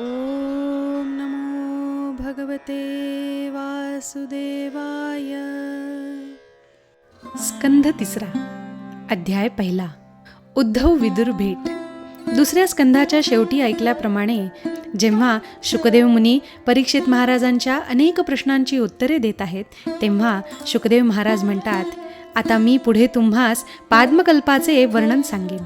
ॐ नमो भगवते वासुदेवाय. स्कंध तिसरा अध्याय पहिला उद्धव विदुर भेट. दुसऱ्या स्कंधाच्या शेवटी ऐकल्याप्रमाणे जेव्हा शुकदेव मुनी परीक्षित महाराजांच्या अनेक प्रश्नांची उत्तरे देत आहेत तेव्हा शुकदेव महाराज म्हणतात आता मी पुढे तुम्हास पाद्मकल्पाचे वर्णन सांगेन.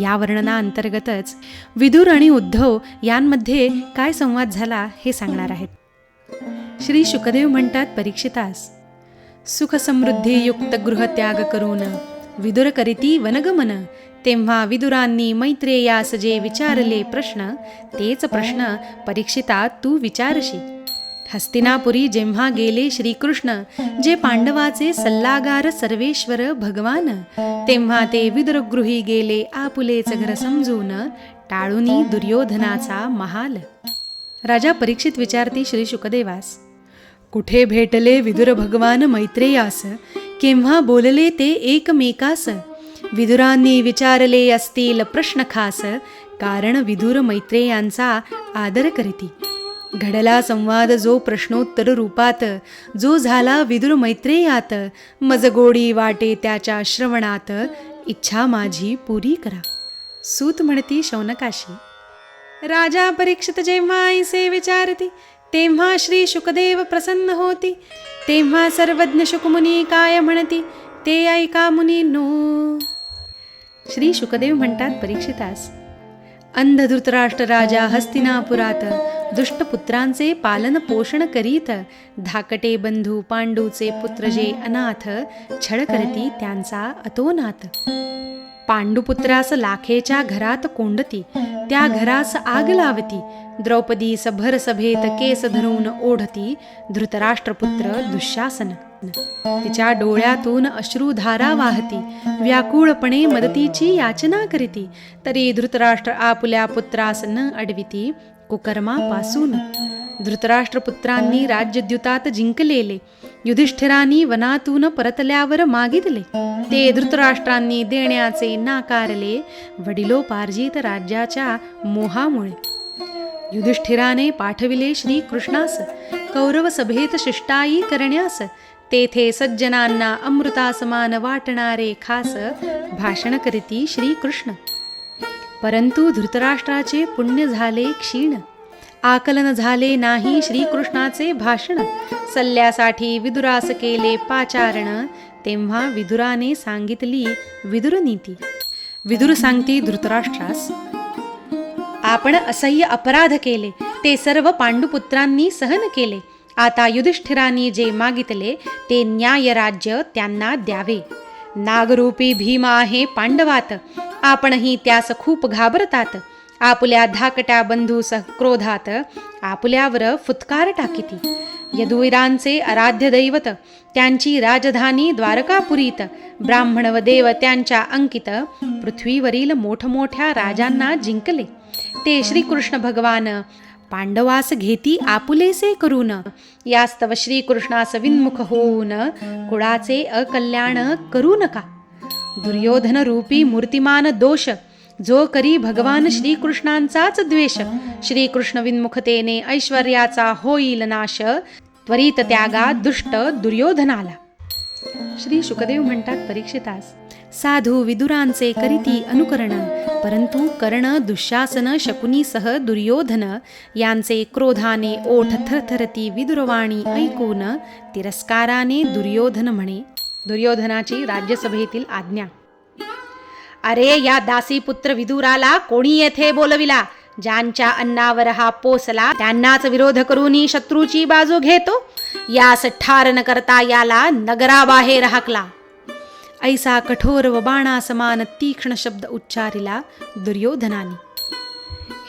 या वर्णनाअंतर्गतच विदुर आणि उद्धव यांमध्ये काय संवाद झाला हे सांगणार आहेत. श्री शुकदेव म्हणतात परीक्षितास सुखसमृद्धीयुक्त गृहत्याग करून विदुर करीती वनगमन तेव्हा विदुरांनी मैत्रेयास जे विचारले प्रश्न तेच प्रश्न परीक्षिता तू विचारशी हस्तिनापुरी जेव्हा गेले श्रीकृष्ण जे पांडवाचे सल्लागार सर्वेश्वर भगवान तेव्हा ते विदुरगृही गेले आपुलेच घर समजून टाळूनी दुर्योधनाचा महाल. राजा परीक्षित विचारती श्री शुकदेवास कुठे भेटले विदुर भगवान मैत्रेयास? केव्हा बोलले ते एकमेकास? विदुरांनी विचारले असतील प्रश्न खास कारण विदुर मैत्रेयांचा आदर करीती. घडला संवाद जो प्रश्नोत्तर रूपात जो झाला विदुर मैत्रेयात. मज गोडी वाटे त्याच्या श्रवणात इच्छा माझी पुरी करा. सूत म्हणती शौनकाशी राजा परीक्षित जेव्हा ऐसे विचारती तेव्हा श्री शुकदेव प्रसन्न होती. तेव्हा सर्वज्ञ शुकमुनी काय म्हणती ते ऐका मुनी नो श्री शुकदेव म्हणतात परीक्षितास अंधधृतराष्ट्र राजा हस्तिनापुरात दुष्टपुत्रांचे पालन पोषण करीत धाकटे बंधू पांडूचे पुत्र जे अनाथ छळ करती त्यांचा अतोनाथ पांडुपुत्रास लाखेच्या घरात कोंडती त्या घरास आग लावती द्रौपदी सभर सभेत केस धरून ओढती धृतराष्ट्रपुत्र दुःशासन. तिच्या डोळ्यातून अश्रुधारा वाहती. व्याकुळपणे मदतीची याचना करीती. तरी धृतराष्ट्र आपुल्या पुत्रास न अडविती कुकर्मापासून. धृतराष्ट्रपुत्रांनी राज्यद्युतात जिंकलेले. युधिष्ठिरांनी वनातून परतल्यावर मागितले. ते धृतराष्ट्रांनी देण्याचे नाकारले. वडिलोपार्जित राज्याच्या मोहामुळे. युधिष्ठिराने पाठविले श्रीकृष्णास. कौरव सभेत शिष्टाई करण्यास तेथे सज्जनांना अमृतासमान वाटणारे खास भाषण करीती श्रीकृष्ण. परंतु धृतराष्ट्राचे पुण्य झाले क्षीण. आकलन झाले नाही श्रीकृष्णाचे भाषण. सल्ल्यासाठी विदुरास केले पाचारण. तेव्हा विदुराने सांगितली विदुर नीती. विदुर सांगती धृतराष्ट्रास आपण असह्य अपराध केले. ते सर्व पांडुपुत्रांनी सहन केले. आता युधिष्ठिरांनी जे मागितले ते न्याय राज्य त्यांना द्यावे. नागरूपी भीमा आहे पांडवात. आपणही त्यास खूप घाबरतात. आपल्या धाकट्या बंधूसह क्रोधात आपल्यावर फुत्कार टाकीती. यदुवीरांचे आराध्य दैवत त्यांची राजधानी द्वारकापुरीत ब्राह्मण व देव त्यांच्या अंकित पृथ्वीवरील मोठमोठ्या राजांना जिंकले. ते श्रीकृष्ण भगवान पांडवास घेती आपुलेसे करून यास्तव श्रीकृष्णास विन्मुख होऊन कुळाचे अकल्याण करू नका दुर्योधन रूपी मूर्तिमान दोष जो करी भगवान श्रीकृष्णांचाच द्वेष. श्रीकृष्ण विन्मुखतेने ऐश्वर्याचा होईल नाश त्वरित त्यागा दुष्ट दुर्योधनाला. श्री शुकदेव म्हणतात परीक्षितास साधू विदुरांचे करीती अनुकरण परंतु कर्ण दुःशासन शकुनीसह दुर्योधन यांचे क्रोधाने ओठ थरथरती विदुरवाणी ऐकून तिरस्काराने दुर्योधन म्हणे दुर्योधनाची राज्यसभेतील आज्ञा. अरे या दासीपुत्र विदुराला कोणी येथे बोलविला? ज्यांच्या अन्नावर हा पोसला त्यांनाच विरोध करून शत्रूची बाजू घेतो. यास ठार न करता याला नगराबाहेर हाकला. ऐसा कठोर व बाणासमान तीक्ष्ण शब्द उच्चारिला दुर्योधनाने.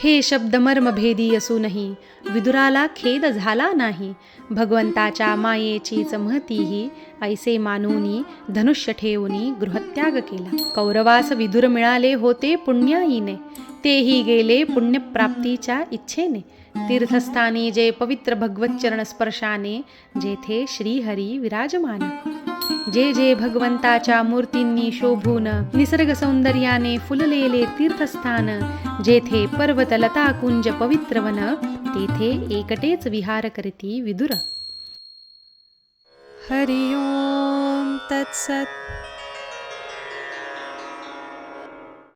हे शब्द मर्मभेदी असूनही विदुराला खेद झाला नाही. भगवंताच्या मायेचीच महतीही ऐसे मानूनी धनुष्य ठेवूनी गृहत्याग केला. कौरवास विदुर मिळाले होते पुण्याईने तेही गेले पुण्यप्राप्तीच्या इच्छेने. तीर्थस्थानी जे पवित्र भगवच्चरण स्पर्शाने जेथे श्रीहरी विराजमान. जे जे भगवंताच्या मूर्तींनी शोभून निसर्ग सौंदर्याने फुललेले तीर्थस्थान जेथे पर्वत लता कुंज पवित्र वन तेथे एकटेच विहार करती विदुर. हरि ओम तत्सत.